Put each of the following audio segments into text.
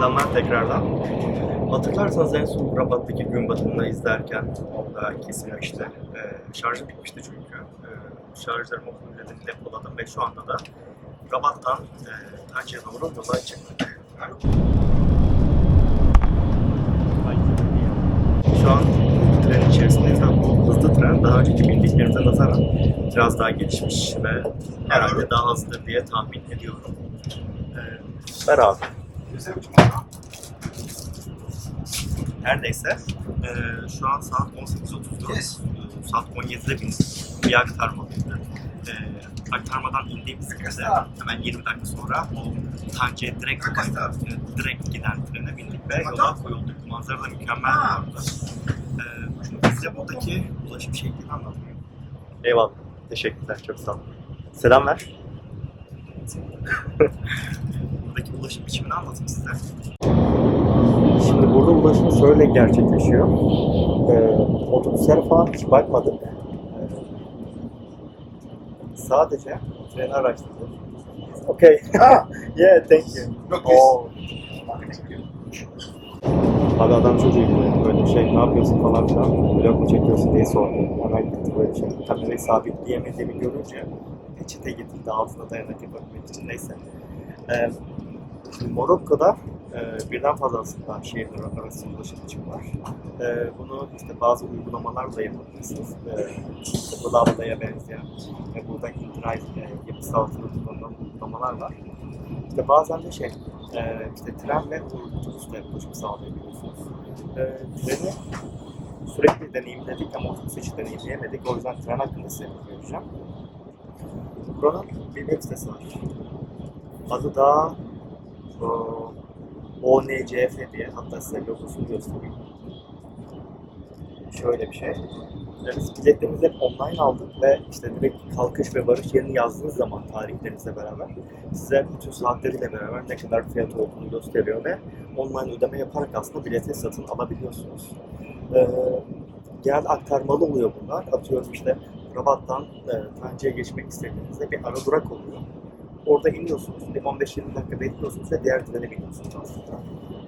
Selamlar tekrardan. Hatırlarsanız en son Rabat'taki gün batımını izlerken orada kesilmişti. Ee, şarjım bitmişti çünkü. Ee, şarjlarımı fullledim, depoladım ve şu anda da Rabat'tan e, Tanci'ye doğru yola çıktık. Şu an tren içerisindeyiz. ve Bu hızlı tren daha önceki bindiklerimize nazaran biraz daha gelişmiş ve herhalde daha hızlıdır diye tahmin ediyorum. Ee, beraber. Her neyse, eee, şu an saat 18.34. Eee, saat 17'de bindik. Bir aktarmalıydı. Eee aktarmadan indiğimiz gibi hemen 20 dakika sonra o Tanci'ye direkt, eee, direkt giden trene bindik ve yola koyulduk. Manzara da mükemmel anda. Eee, şimdi size buradaki ulaşım şeklini anlatayım. Eyvallah. Teşekkürler. Çok sağ olun. Selam ver. buradaki ulaşım biçimini anlatayım size. Şimdi burada ulaşım şöyle gerçekleşiyor. Ee, otobüslere falan hiç bakmadık. Ee, sadece treni araştırdık. Okay. yeah, thank you. Yok, Oh. Abi adam çok ilgili. Böyle şey ne yapıyorsun falan filan. Vlog mu çekiyorsun diye sordu. Hemen gitti böyle şey. Kamerayı sabitleyemediğimi görünce peçete getirdi altına dayanak yapabilmek için. Neyse. Ee, şimdi Morokko'da e, birden fazla aslında şehirler arası ulaşım var. E, bunu işte bazı uygulamalarla yapabilirsiniz. E, işte Blavada'ya benzeyen ve burada InDrive e, yapısı altında kullanılan uygulamalar var. İşte bazen de şey, e, işte tren ve otobüsle ulaşım sağlayabiliyorsunuz. E, treni sürekli deneyimledik ama otobüsü hiç deneyimleyemedik. O yüzden tren hakkında size bilgi vereceğim. Buranın bir web sitesi var. Adı da ONCF diye hatta size logosunu göstereyim. Şöyle bir şey. Biz biletlerimizi hep online aldık ve işte direkt kalkış ve varış yerini yazdığınız zaman tarihlerinizle beraber size bütün saatleriyle beraber ne kadar fiyat olduğunu gösteriyor ve online ödeme yaparak aslında bileti satın alabiliyorsunuz. Ee, genel aktarmalı oluyor bunlar. Atıyorum işte Rabat'tan e, Tanci'ye geçmek istediğinizde bir ara durak oluyor. Orada iniyorsunuz, bir 15-20 dakika bekliyorsunuz ve diğer trene biniyorsunuz aslında.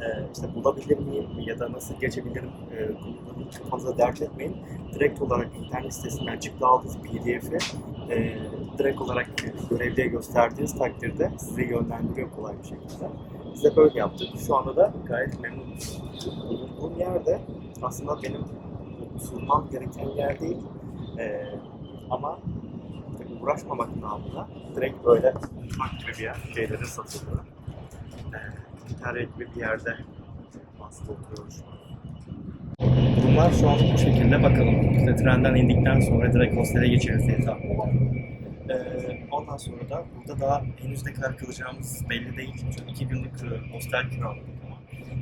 Ee, işte bulabilir miyim ya da nasıl geçebilirim e, konularını fazla dert etmeyin. Direkt olarak internet sitesinden çıktı aldığınız pdf'i e, direkt olarak görevliye gösterdiğiniz takdirde sizi yönlendiriyor kolay bir şekilde. Biz de böyle yaptık. Şu anda da gayet memnunuz. Bulunduğum yerde aslında benim sunmam gereken yer değil. Ee, ama uğraşmamak namına direkt böyle park gibi bir yer şeyleri satılıyor. Ee, gibi bir yerde aslında oturuyoruz. Durumlar şu an bu şekilde bakalım. İşte trenden indikten sonra direkt hostele geçeriz diye tahmin ediyorum. Ee, ondan sonra da burada daha henüz ne kadar kalacağımız belli değil. Çünkü iki günlük e, hostel kiraladık ama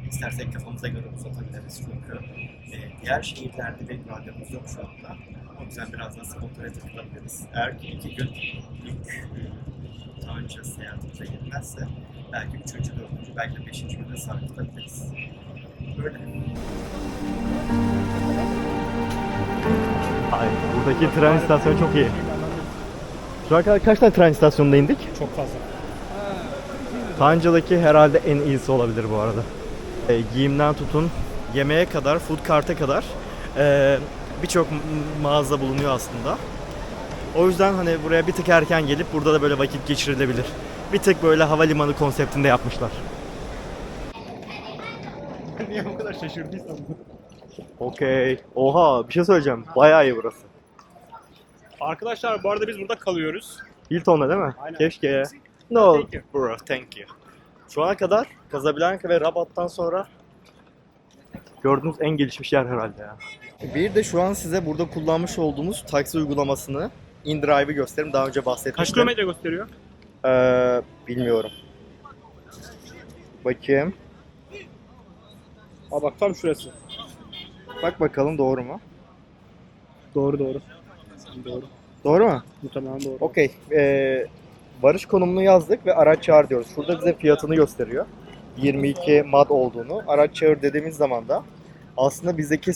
istersek kafamıza göre uzatabiliriz. Çünkü e, diğer şehirlerde bir radyomuz yok şu anda. O yüzden biraz daha spontane takılabiliriz. Eğer ki iki gün ilk e, daha önce seyahatimize yetmezse belki üçüncü, dördüncü, belki de beşinci günde sarkıtabiliriz. Böyle. Ay, buradaki tren istasyonu çok iyi. Şu ana kadar kaç tane tren istasyonunda indik? Çok fazla. Tanca'daki herhalde en iyisi olabilir bu arada. E, giyimden tutun, yemeğe kadar, food kart'a kadar e, birçok mağaza bulunuyor aslında. O yüzden hani buraya bir tık erken gelip burada da böyle vakit geçirilebilir. Bir tık böyle havalimanı konseptinde yapmışlar. Niye bu kadar şaşırdıysan bu? Okey. Oha bir şey söyleyeceğim. Bayağı iyi burası. Arkadaşlar bu arada biz burada kalıyoruz. Hilton'da değil mi? Aynen. Keşke. No Thank you. bro, thank you. Şu ana kadar Casablanca ve Rabat'tan sonra gördüğünüz en gelişmiş yer herhalde ya. Bir de şu an size burada kullanmış olduğumuz taksi uygulamasını InDrive'ı göstereyim. Daha önce bahsetmiştim. Kaç kilometre gösteriyor? Ee, bilmiyorum. Bakayım. Aa bak tam şurası. Bak bakalım doğru mu? Doğru doğru. Doğru. Doğru mu? Muhtemelen doğru. Okey. Ee, varış konumunu yazdık ve araç çağır diyoruz. Şurada bize fiyatını gösteriyor. 22 mad olduğunu. Araç çağır dediğimiz zaman da aslında bizdeki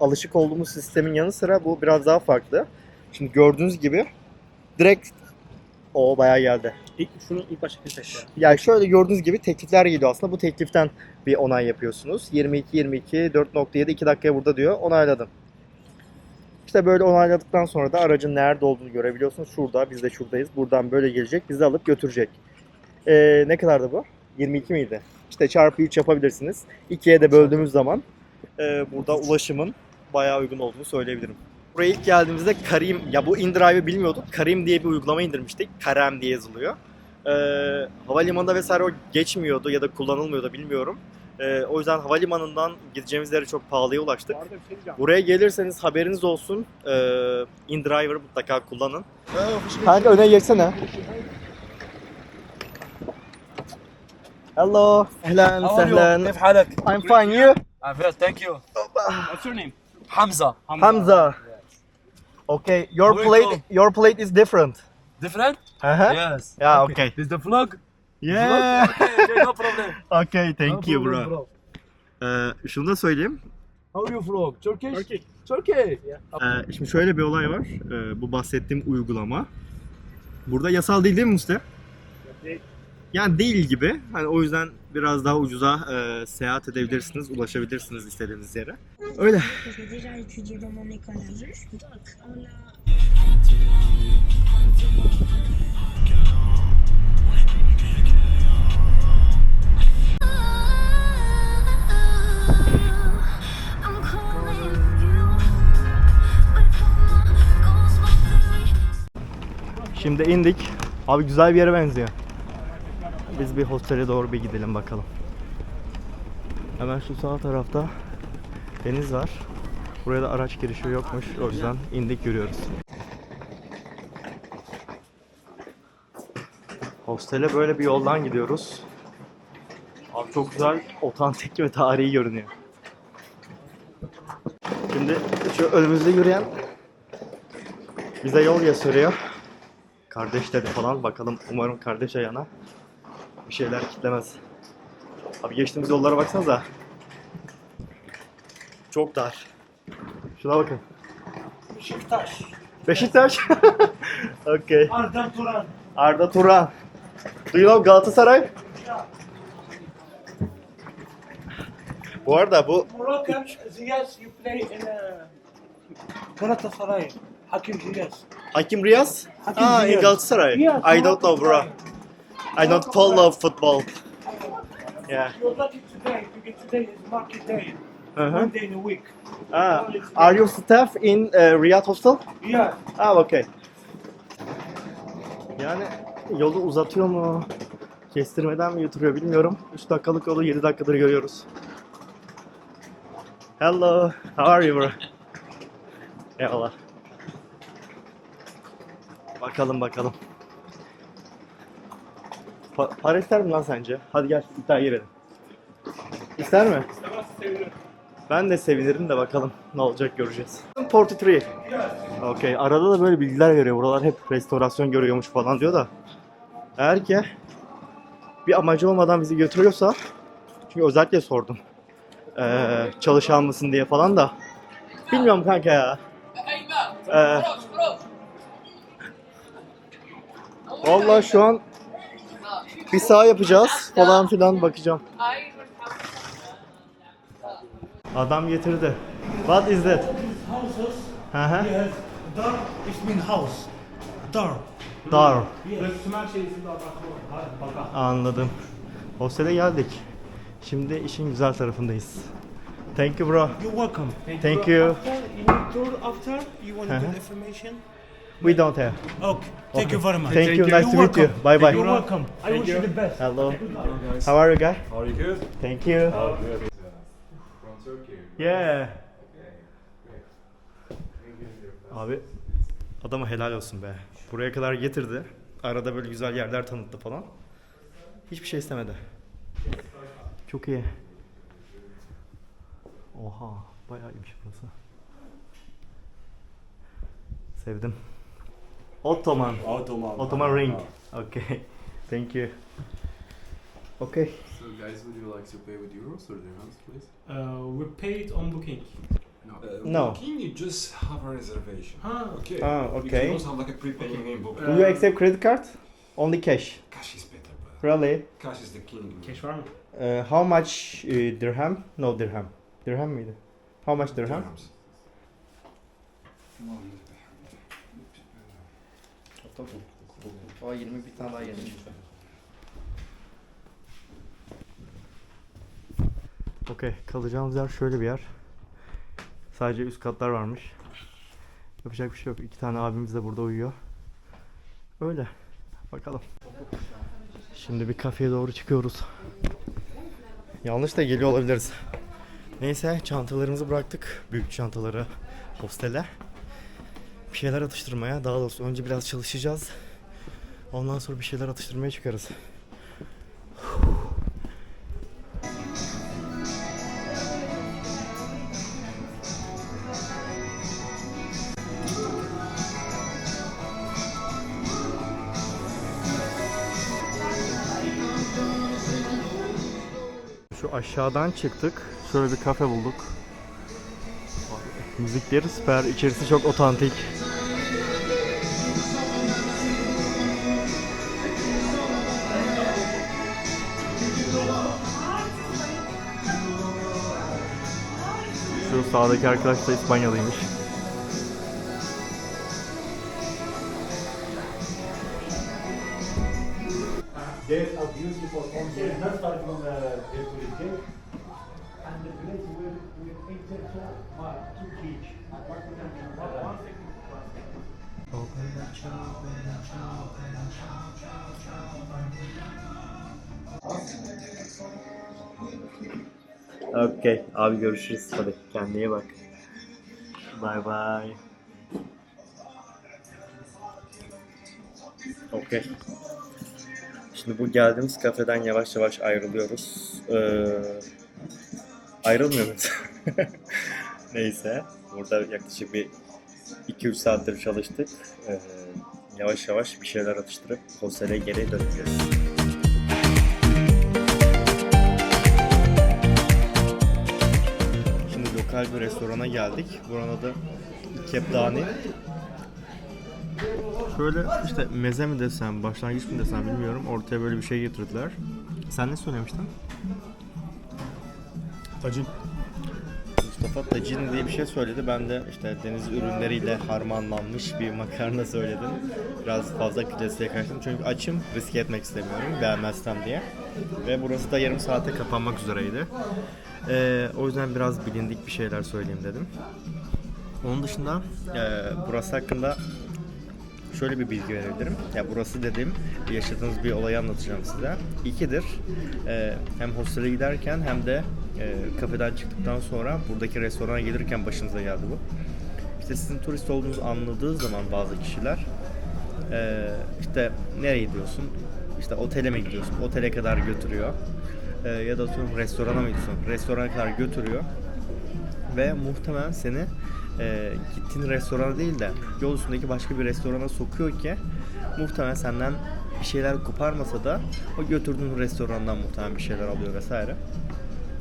alışık olduğumuz sistemin yanı sıra bu biraz daha farklı. Şimdi gördüğünüz gibi direkt O bayağı geldi. İlk, şunu ilk başta ya. Yani şöyle gördüğünüz gibi teklifler geliyor aslında. Bu tekliften bir onay yapıyorsunuz. 22 22 4.7 2 dakikaya burada diyor. Onayladım. İşte böyle onayladıktan sonra da aracın nerede olduğunu görebiliyorsunuz. Şurada, biz de şuradayız. Buradan böyle gelecek, bizi alıp götürecek. Ee, ne kadardı bu? 22 miydi? İşte çarpı 3 yapabilirsiniz. 2'ye de böldüğümüz zaman e, burada ulaşımın bayağı uygun olduğunu söyleyebilirim. Buraya ilk geldiğimizde Karim, ya bu InDrive'ı bilmiyorduk. Karim diye bir uygulama indirmiştik. Karem diye yazılıyor. E, havalimanında vesaire o geçmiyordu ya da kullanılmıyordu bilmiyorum. E, o yüzden havalimanından gideceğimiz yere çok pahalıya ulaştık. Buraya gelirseniz haberiniz olsun. E, InDriver'ı mutlaka kullanın. Kanka öne geçsene. Hello. Ehlen, sehlen. I'm fine. You? I'm good, thank you. What's your name? Hamza. Hamza. Okay, your Where plate, from? your plate is different. Different? Huh? Yes. Yeah, okay. This is the vlog? Yeah. Okay, okay, no problem. okay, thank no you bro. Ee, şunu da söyleyeyim. How are you vlog? Turkish? Turkey. Turkey. Ee, şimdi şöyle bir olay var. Ee, bu bahsettiğim uygulama. Burada yasal değil değil mi Mustafa? Yani değil gibi. Hani o yüzden biraz daha ucuza e, seyahat edebilirsiniz, ulaşabilirsiniz istediğiniz yere. Öyle. Şimdi indik. Abi güzel bir yere benziyor. Biz bir hostele doğru bir gidelim bakalım. Hemen şu sağ tarafta deniz var. Buraya da araç girişi yokmuş. O yüzden indik yürüyoruz. Hostele böyle bir yoldan gidiyoruz. Abi çok güzel, otantik ve tarihi görünüyor. Şimdi şu önümüzde yürüyen bize yol gösteriyor. Kardeş dedi falan. Bakalım umarım kardeş ayağına bir şeyler kitlemez. Abi geçtiğimiz yollara baksanıza. Çok dar. Şuna bakın. Beşiktaş. Beşiktaş. okay. Arda Turan. Arda Turan. Do you know Galatasaray? Bu arada bu Moroccan Ziyas, you play in uh, Galatasaray. Hakim Ziyas. Hakim Riyaz? Hakim Ah, in Ziyech. Galatasaray. Yeah, I don't know bro. I don't follow football. Yeah. You're lucky today because today is market day. Uh-huh. One day in a week. Ah, are you staff in uh, Riyadh Hostel? Yeah. Ah, okay. Yani yolu uzatıyor mu? Kestirmeden mi götürüyor bilmiyorum. 3 dakikalık yolu 7 dakikadır görüyoruz. Hello, how are you bro? Eyvallah. Bakalım bakalım. Pa- para ister mi lan sence? Hadi gel iddia girelim. İster mi? İstemezse sevinirim. Ben de sevinirim de bakalım ne olacak göreceğiz. 43. Okey. Arada da böyle bilgiler veriyor. Buralar hep restorasyon görüyormuş falan diyor da. Eğer ki bir amacı olmadan bizi götürüyorsa çünkü özellikle sordum. Ee, çalışan mısın diye falan da. Bilmiyorum kanka ya. Ee, Vallahi şu an bir sağ yapacağız falan filan bakacağım. Adam getirdi. What is that? Houses, Hı hı. Dar is mean house. Dar. Dar. Anladım. Hostele geldik. Şimdi işin güzel tarafındayız. Thank you bro. You're welcome. Thank you. After, you need tour after, you want Uh-huh. good information? We don't have. Okay. Thank you very much. Thank you. Nice You're to meet you. Bye bye. You're welcome. I wish you the best. Hello. How are you guys? Are you good? Thank you. Oh, good. From Turkey. Yeah. Abi adama helal olsun be. Buraya kadar getirdi. Arada böyle güzel yerler tanıttı falan. Hiçbir şey istemedi. Çok iyi. Oha, bayağı iyiymiş burası. Sevdim. Ottoman. Ottoman. Ottoman ring. Okay. Thank you. Okay. So guys, would you like to pay with euros or dirhams, please? Uh, we paid on booking. Uh, No. Can you just have a reservation? Ah. Okay. Ah, You okay. can also have like a prepaying name book. Do you accept credit card? Only cash. Cash is better, but Really? cash is the king. Cash var mı? Uh, how much uh, dirham? No dirham. Dirham mıydı? How much dirham? Dirhams. O 20 bir tane daha yedim. Okey, kalacağımız yer şöyle bir yer. Sadece üst katlar varmış. Yapacak bir şey yok. İki tane abimiz de burada uyuyor. Öyle. Bakalım. Şimdi bir kafeye doğru çıkıyoruz. Yanlış da geliyor olabiliriz. Neyse çantalarımızı bıraktık. Büyük çantaları hostele. Bir şeyler atıştırmaya. Daha doğrusu önce biraz çalışacağız. Ondan sonra bir şeyler atıştırmaya çıkarız. Şu aşağıdan çıktık. Şöyle bir kafe bulduk. Müzikleri süper. İçerisi çok otantik. Sağdaki arkadaş da İspanyalıymış. One second. Okey. Abi görüşürüz. Hadi kendine bak. Bye bye. Okey. Şimdi bu geldiğimiz kafeden yavaş yavaş ayrılıyoruz. Ee, ayrılmıyor muyuz? Neyse. Burada yaklaşık bir 2-3 saattir çalıştık. Ee, yavaş yavaş bir şeyler atıştırıp hostele geri döneceğiz. Lokal bir restorana geldik. Buranın adı Kepdani. Şöyle işte meze mi desem, başlangıç mı desem bilmiyorum. Ortaya böyle bir şey getirdiler. Sen ne söylemiştin? Tacin. Mustafa tacin diye bir şey söyledi. Ben de işte deniz ürünleriyle harmanlanmış bir makarna söyledim. Biraz fazla klasiğe kaçtım çünkü açım riske etmek istemiyorum beğenmezsem diye. Ve burası da yarım saate kapanmak üzereydi. Ee, o yüzden biraz bilindik bir şeyler söyleyeyim dedim. Onun dışında e, burası hakkında şöyle bir bilgi verebilirim. Ya burası dedim yaşadığınız bir olayı anlatacağım size. İkidir. Ee, hem hostele giderken hem de e, kafeden çıktıktan sonra buradaki restorana gelirken başınıza geldi bu. İşte sizin turist olduğunuzu anladığı zaman bazı kişiler e, işte nereye gidiyorsun? İşte otele mi gidiyorsun? Otele kadar götürüyor. E, ya da atıyorum restorana mı gidiyorsun? Restorana kadar götürüyor ve muhtemelen seni e, gittiğin restorana değil de yol üstündeki başka bir restorana sokuyor ki muhtemelen senden bir şeyler koparmasa da o götürdüğün restorandan muhtemelen bir şeyler alıyor vesaire.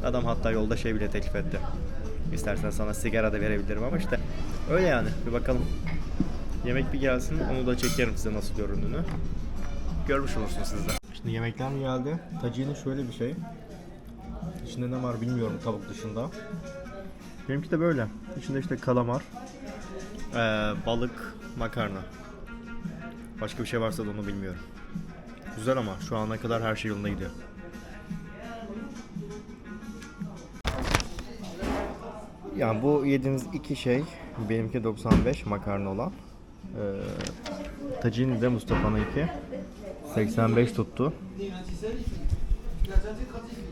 Adam hatta yolda şey bile teklif etti. İstersen sana sigara da verebilirim ama işte öyle yani bir bakalım. Yemek bir gelsin onu da çekerim size nasıl göründüğünü. Görmüş olursunuz siz de. Şimdi yemekler geldi. Tacini şöyle bir şey. İçinde ne var bilmiyorum tavuk dışında. Benimki de böyle. İçinde işte kalamar, eee, balık, makarna. Başka bir şey varsa da onu bilmiyorum. Güzel ama şu ana kadar her şey yolunda gidiyor. Yani bu yediğiniz iki şey, benimki 95 makarna olan. Eee Tacini de Mustafa'nınki 85 tuttu.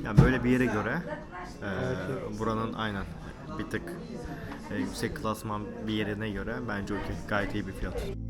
Yani böyle bir yere göre eee, buranın aynen bir tık e, yüksek klasman bir yerine göre bence okey. Gayet iyi bir fiyat.